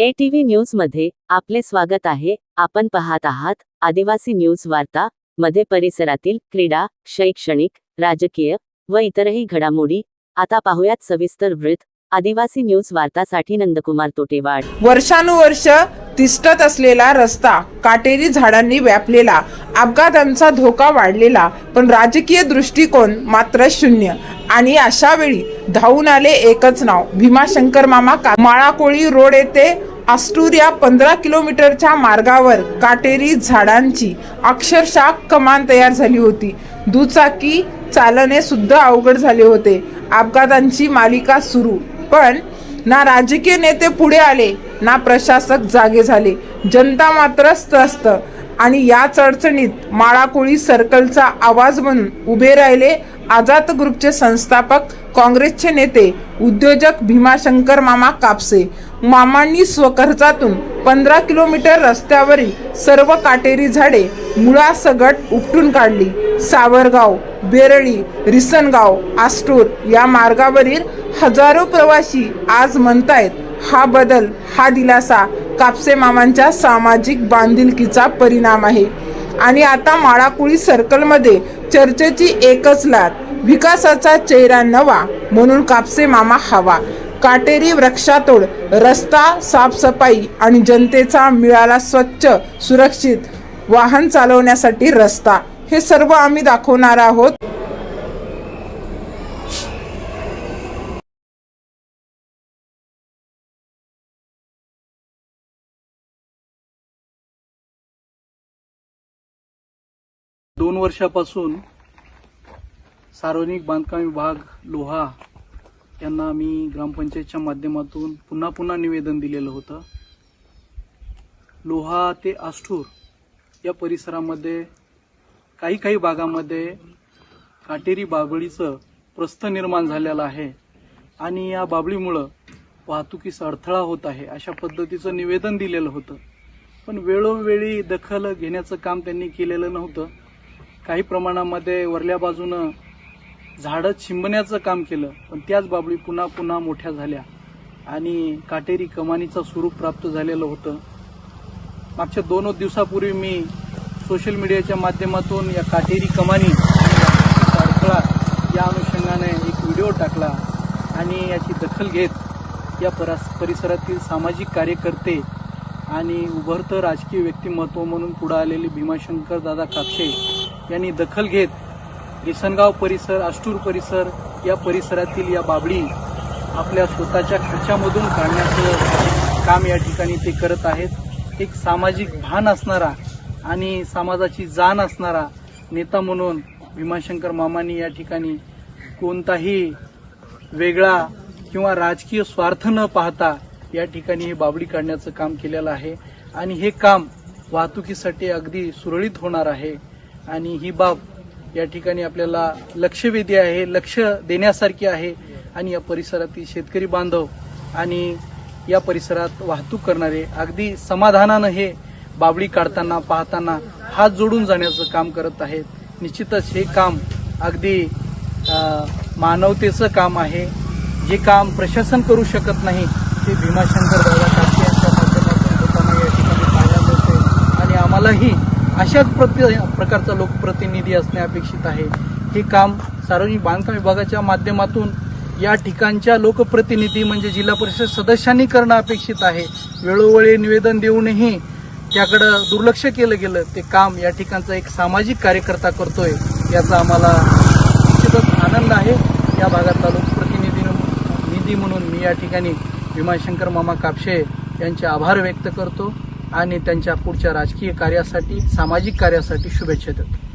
ए TV न्यूजमध्ये आपले स्वागत आहे. आपण पाहत आहात आदिवासी न्यूज वार्ता मध्ये परिसरातील क्रीडा शैक्षणिक राजकीय व इतरही घडामोडी. आता पाहुयात सविस्तर वृत्त. आदिवासी न्यूज वार्तासाठी नंदकुमार तोटेवाड. वर्षानुवर्ष तिष्ठत असलेला रस्ता काटेरी झाडांनी व्यापलेला. अपघातांचा धोका वाढलेला पण राजकीय दृष्टिकोन मात्र शून्य. आणि अशा वेळी धावून आले एकच नाव भीमाशंकर मामा का माळाकोळी रोड येथे आस्टूर या पंधरा किलोमीटरच्या मार्गावर काटेरी झाडांची अक्षरशः कमान तयार झाली होती. दुचाकी चालणे सुद्धा अवघड झाले होते. अपघातांची मालिका सुरू. पण ना राजकीय नेते पुढे आले ना प्रशासक जागे झाले. जनता मात्र त्रस्त आणि याच अडचणीत माळाकोळी सर्कलचा आवाज म्हणून उभे राहिले आझाद ग्रुपचे संस्थापक काँग्रेसचे नेते उद्योजक भीमाशंकर मामा कापसे. मामांनी स्वखर्चातून पंधरा किलोमीटर रस्त्यावरील सर्व काटेरी झाडे मुळासगट उपटून काढली. सावरगाव बेरळी रिसनगाव आस्टूर या मार्गावरील हजारो प्रवासी आज म्हणतायत हा बदल हा दिलासा कापसे मामांच्या सामाजिक बांधिलकीचा परिणाम आहे. आणि आता माळाकुळी सर्कलमध्ये चर्चेची एकच लाट विकासाचा चेहरा नवा म्हणून कापसे मामा हवा. काटेरी वृक्षातोड रस्ता साफसफाई आणि जनतेचा मिळाला स्वच्छ सुरक्षित वाहन चालवण्यासाठी रस्ता. हे सर्व आम्ही दाखवणार आहोत. दोन वर्षापासून सार्वजनिक बांधकाम विभाग लोहा यांना मी ग्रामपंचायतच्या माध्यमातून पुन्हा पुन्हा निवेदन दिलेलं होतं. लोहा ते आष्ठूर या परिसरामध्ये काही काही भागामध्ये काटेरी बाबळीचं प्रस्थ निर्माण झालेलं आहे आणि या बाबळीमुळं वाहतुकीस अडथळा होत आहे अशा पद्धतीचं निवेदन दिलेलं होतं. पण वेळोवेळी दखल घेण्याचं काम त्यांनी केलेलं नव्हतं. काही प्रमाणामध्ये वरल्या बाजूनं झाडं छिंबण्याचं काम केलं पण त्याच बाबळी पुन्हा पुन्हा मोठ्या झाल्या. आणि काटेरी कमानीचं स्वरूप प्राप्त झालेलं होतं. मागच्या दोन दिवसापूर्वी मी सोशल मीडियाच्या माध्यमातून या काटेरी कमानी अडथळा या अनुषंगाने एक व्हिडिओ टाकला आणि याची दखल घेत या परास परिसरातील सामाजिक कार्यकर्ते आणि उभरतं राजकीय व्यक्तिमत्व म्हणून पुढे आलेले भीमाशंकर दादा कापशे यांनी दखल घेत किसनगाव परिसर अष्टूर परिसर या परिसरातील या बाबडी आपल्या स्वतःच्या खर्चामधून काढण्याचं काम या ठिकाणी ते करत आहेत. एक सामाजिक भान असणारा आणि समाजाची जाण असणारा नेता म्हणून भीमाशंकर मामांनी या ठिकाणी कोणताही वेगळा किंवा राजकीय स्वार्थ न पाहता या ठिकाणी हे बाबडी काढण्याचं काम केलेलं आहे. आणि हे काम वाहतुकीसाठी अगदी सुरळीत होणार आहे. आणि ही बाब या ठिकाणी आपल्याला लक्षवेधी आहे लक्ष देण्यासारखी आहे. आणि या परिसरातील शेतकरी बांधव आणि या परिसरात वाहतूक करणारे अगदी समाधानानं हे बाबडी काढताना पाहताना हात जोडून जाण्याचं काम करत आहेत. निश्चितच हे काम अगदी मानवतेचं काम आहे. जे काम प्रशासन करू शकत नाही ते भीमाशंकर दादा कापसे यांच्या माध्यमातून होताना या ठिकाणी पाहायला मिळते. आणि आम्हालाही अशाच प्रति प्रकारचा लोकप्रतिनिधी असणे अपेक्षित आहे. हे काम सार्वजनिक बांधकाम विभागाच्या माध्यमातून या ठिकाणच्या लोकप्रतिनिधी म्हणजे जिल्हा परिषद सदस्यांनी करणं अपेक्षित आहे. वेळोवेळी निवेदन देऊनही त्याकडं दुर्लक्ष केलं गेलं. ते काम या ठिकाणचा एक सामाजिक कार्यकर्ता करतोय याचा आम्हाला निश्चितच आनंद आहे. या भागातला लोकप्रतिनिधी निधी म्हणून मी या ठिकाणी भीमाशंकर मामा कापशे यांचे आभार व्यक्त करतो. आणि त्यांच्या पुढच्या राजकीय कार्यासाठी सामाजिक कार्यासाठी शुभेच्छा देतो.